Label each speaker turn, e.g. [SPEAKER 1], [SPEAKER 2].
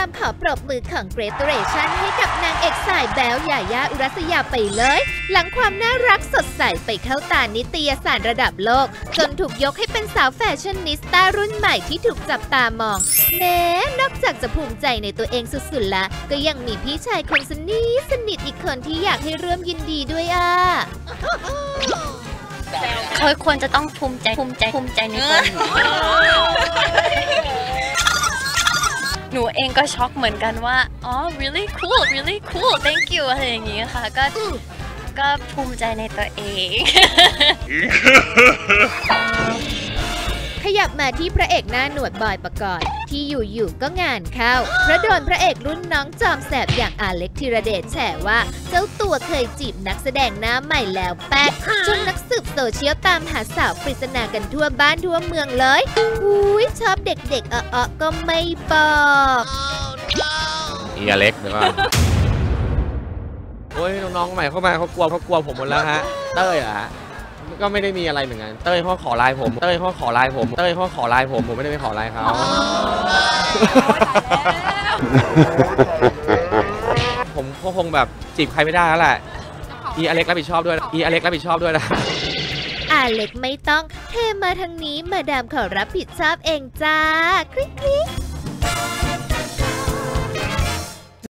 [SPEAKER 1] ามขอปรบมือของเกรเตเรชันให้กับนางเอกสายแบ๊วยายาอุรัสยาไปเลย หลังความน่ารักสดใสไปเข้าตานิตยสารระดับโลก จนถูกยกให้เป็นสาวแฟชั่นนิสต้ารุ่นใหม่ที่ถูกจับตามองแม้นอกจากจะภูมิใจในตัวเองสุดๆละก็ยังมีพี่ชายคนสนิทสนิทอีกคนที่อยากให้ร่วมยินดีด้วยอะ
[SPEAKER 2] เขาควรจะต้องภูมิใจภูมิใจภูมิใจในตัว นูหนูเองก็ช็อกเหมือนกันว่า อ๋อ really cool really cool thank you อะไรอย่างงี้ค่ะ ก็ ก็ภูมิใจในตัวเอง
[SPEAKER 1] ขยับมาที่พระเอกหน้าหนวดบอยประกรณ์ที่อยู่ๆก็งานเข้าเพราะโดนพระเอกรุ่นน้องจอมแสบอย่างอาเล็กธีรเดชแฉว่า เจ้าตัวเคยจีบนักแสดงหน้าใหม่แล้วแป๊กจนนักสืบ โซเชียลตามหาสาวปริศนากันทั่วบ้านทั่วเมืองเลยอุ้ยชอบเด็กๆเออๆก็ไม่บอก
[SPEAKER 3] อีอเล็กเดี๋ยวก่อนโอ้ยน้องๆใหม่เข้ามาเขากลัวเขากลัวผมหมดแล้วฮะ เต้ยเหรอฮะก็ไม่ได้มีอะไรเหมือนกัน เต้ยเขาขอไลน์ผม เต้ยเขาขอไลน์ผม เต้ยเขาขอไลน์ผม ผมไม่ได้ไปขอไลน์เขาผมก็คงแบบจีบใครไม่ได้แล้วแหละ อีอเล็กรับผิดชอบด้วย อีอเล็กรับผิดชอบด้วยนะ
[SPEAKER 1] อาเล็กไม่ต้อง เทมาทางนี้มาดามขอรับผิดชอบเองจ้า คลิกคลิก